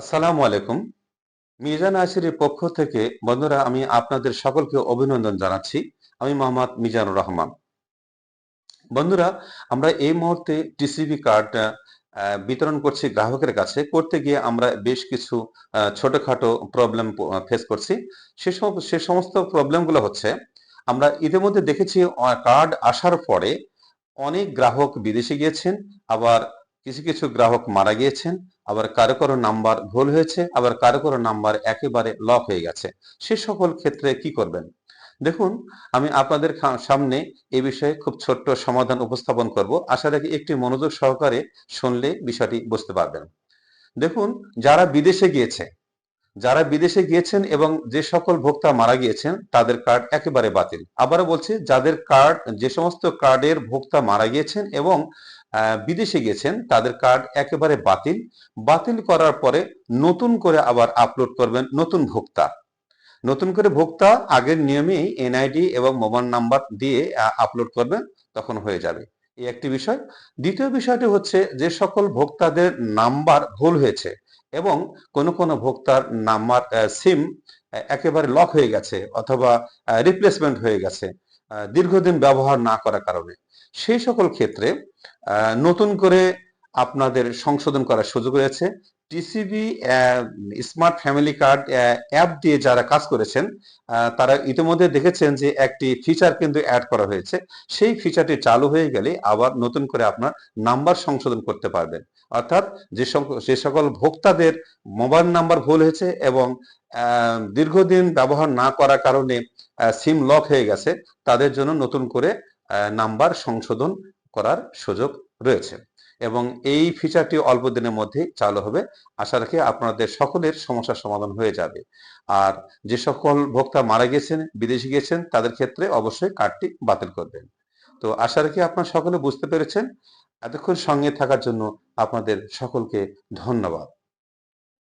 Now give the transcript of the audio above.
আসসালামু আলাইকুম। মিজান আসিরের পক্ষ থেকে বন্ধুরা, আমি আপনাদের সকলকে অভিনন্দন জানাচ্ছি। আমি মোহাম্মদ মিজানুর রহমান। বন্ধুরা, আমরা এই মুহূর্তে টিসিবি কার্ড বিতরণ করছি গ্রাহকের কাছে। করতে গিয়ে আমরা বেশ কিছু ছোটখাটো প্রবলেম ফেস করছি। সে সে সমস্ত প্রবলেমগুলো হচ্ছে, আমরা ইতিমধ্যে দেখেছি কার্ড আসার পরে অনেক গ্রাহক বিদেশে গিয়েছেন, আবার কিছু কিছু গ্রাহক মারা গিয়েছেন। আবার কারও কারও নাম্বার ভুল হয়েছে, আবার কারও কারও নাম্বার একেবারে লক হয়ে গেছে। সে সকল ক্ষেত্রে কি করবেন? দেখুন, আমি আপনাদের সামনে এ বিষয়ে খুব ছোট্ট সমাধান উপস্থাপন করব। আশা রাখি একটি মনোযোগ সহকারে শুনলে বিষয়টি বুঝতে পারবেন। দেখুন, যারা বিদেশে গিয়েছে যারা বিদেশে গিয়েছেন এবং যে সকল ভোক্তা মারা গিয়েছেন, তাদের কার্ড একেবারে বাতিল। আবারও বলছি, যাদের কার্ড যে সমস্ত কার্ডের ভোক্তা মারা গিয়েছেন এবং বিদেশে গিয়েছেন, তাদের কার্ড একেবারে বাতিল। বাতিল করার পরে নতুন করে আবার আপলোড করবেন নতুন ভোক্তা। নতুন করে ভোক্তা আগের নিয়মেই এনআইডি এবং মোবাইল নাম্বার দিয়ে আপলোড করবেন, তখন হয়ে যাবে। এই একটি বিষয়। দ্বিতীয় বিষয়টি হচ্ছে, যে সকল ভোক্তাদের নাম্বার ভুল হয়েছে। এবং কোন কোন ভোক্তার নাম্বার সিম একেবারে লক হয়ে গেছে অথবা রিপ্লেসমেন্ট হয়ে গেছে দীর্ঘদিন ব্যবহার না করার কারণে। সেই সকল ক্ষেত্রে নতুন করে আপনাদের সংশোধন করার সুযোগ রয়েছে। TCB smart family card app দিয়ে যারা কাজ করেছেন তারা ইতিমধ্যে দেখেছেন যে একটি ফিচার কিন্তু অ্যাড করা হয়েছে। সেই ফিচারটি চালু হয়ে গেলে আবার নতুন করে আপনার নাম্বার সংশোধন করতে পারবেন। অর্থাৎ যে যে সকল ভোক্তাদের মোবাইল নাম্বার ভুল হয়েছে এবং দীর্ঘদিন ব্যবহার না করার কারণে সিম লক হয়ে গেছে, তাদের জন্য নতুন করে নাম্বার সংশোধন করার সুযোগ রয়েছে। এবং এই ফিচারটি অল্প দিনের মধ্যে চালু হবে। আশা রাখি আপনাদের সকলের সমস্যার সমাধান হয়ে যাবে। আর যে সকল ভোক্তা মারা গেছেন, বিদেশে গেছেন, তাদের ক্ষেত্রে অবশ্যই কার্ডটি বাতিল করবেন। তো আশা রাখি আপনারা সকলে বুঝতে পেরেছেন। এতক্ষণ সঙ্গে থাকার জন্য আপনাদের সকলকে ধন্যবাদ।